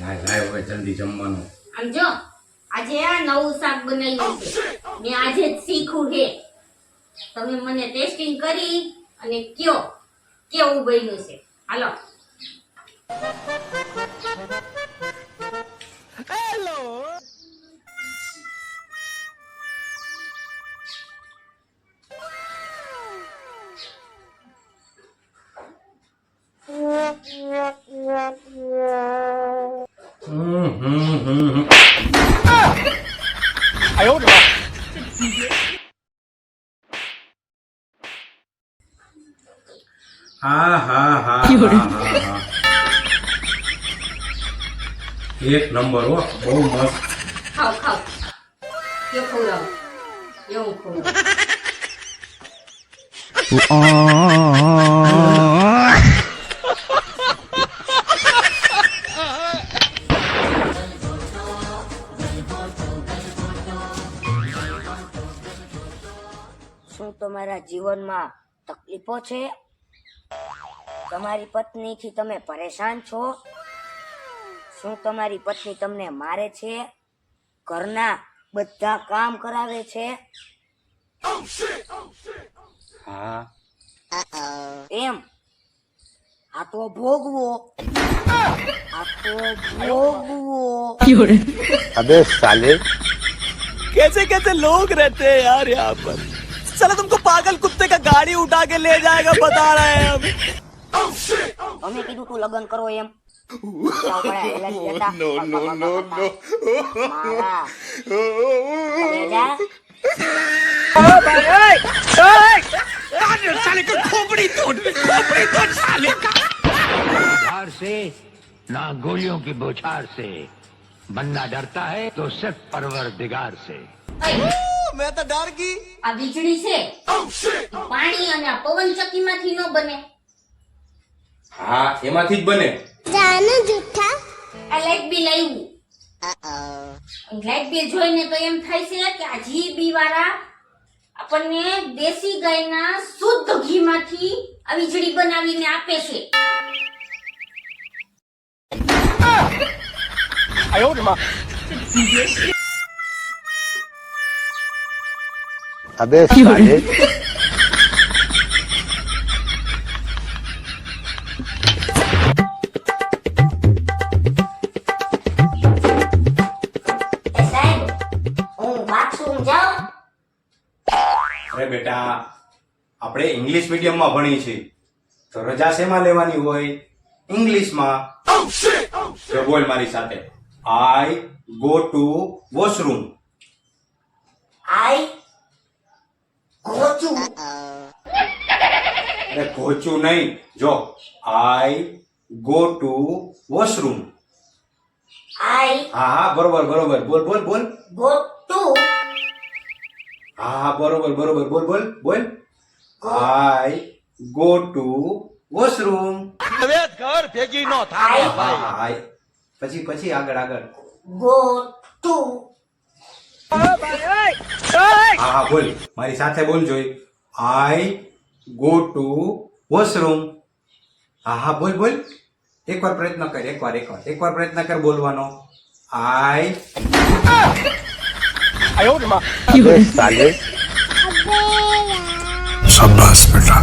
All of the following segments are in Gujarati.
લાય લાય હવે જલ્દી જમવાનું. આમ જો આજે આ નવું શાક બનાવ્યું છે. મેં આજે જ શીખું છે. તમે મને ટેસ્ટિંગ કરી અને કયો કેવું બન્યું છે? હાલો. હમ હમ હમ હમ. હા હા હા હા હા હા એક નંબર હો બહુ મસ્ત ખાવ ખાવ કયો ખવડાવો એવું ખવડાવો શું તમારા જીવનમાં તકલીફો છે તમારી પત્નીથી તમે પરેશાન છો શું તમારી પત્ની તમને મારે છે ઘરના બધા કામ કરાવે છે હા એમ આ તો ભોગવો આ તો ભોગવો अबे साले कैसे कैसे लोग रहते हैं यार यहाँ पर साला तुमको पागल कुत्ते का गाड़ी उठा के ले जाएगा बता रहे हैं हम અમે કીધું તું લગ્ન કરો એમ જાઓ પડે, હેલા જ જતા. મારા. હવે જા. बौछार से ना गोलियों की बौछार से बंदा डरता है तो सिर्फ परवर दिगार से મેં તો ડર ગઈ આ વીજળી છે. પાણી અને આ પવન ચક્કીમાંથી ન બને. હા એમાંથી જ બને. જાનો જુઠ્ઠા. આ લાઈટ બી આવ્યું લાઈટ બી જોઈને તો એમ થાય છે કે આ જીબી વાળા આપણને દેશી ગાયના શુદ્ધ ઘીમાંથી આ વીજળી બનાવીને આપે છે. આયો ને માં બાથરૂમ જાઉં અરે બેટા આપણે ઇંગ્લિશ મીડિયમમાં ભણી છે તો રજા શેમાં લેવાની હોય? ઇંગ્લિશમાં. જો બોલ મારી સાથે. I go to washroom I ગોચું. અરે કોચું નહીં. જો I go to washroom I હા હા બરોબર બરોબર. બોલ બોલ બોલ. ગો ટુ હા હા બરોબર બરોબર. બોલ બોલ બોલ. આઈ ગો ટુ વોશરૂમ હવે ઘર ભેગી નો થાય હા પછી પછી આગળ આગળ. ગો ટુ હા હા બોલ મારી સાથે બોલ જોઈ આઈ ગો ટુ વોશરૂમ હા હા બોલ બોલ એકવાર પ્રયત્ન કર એકવાર એકવાર એકવાર પ્રયત્ન કર બોલવાનો આઈ अबे साले शाबाश बेटा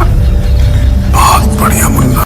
बहुत बढ़िया मुन्ना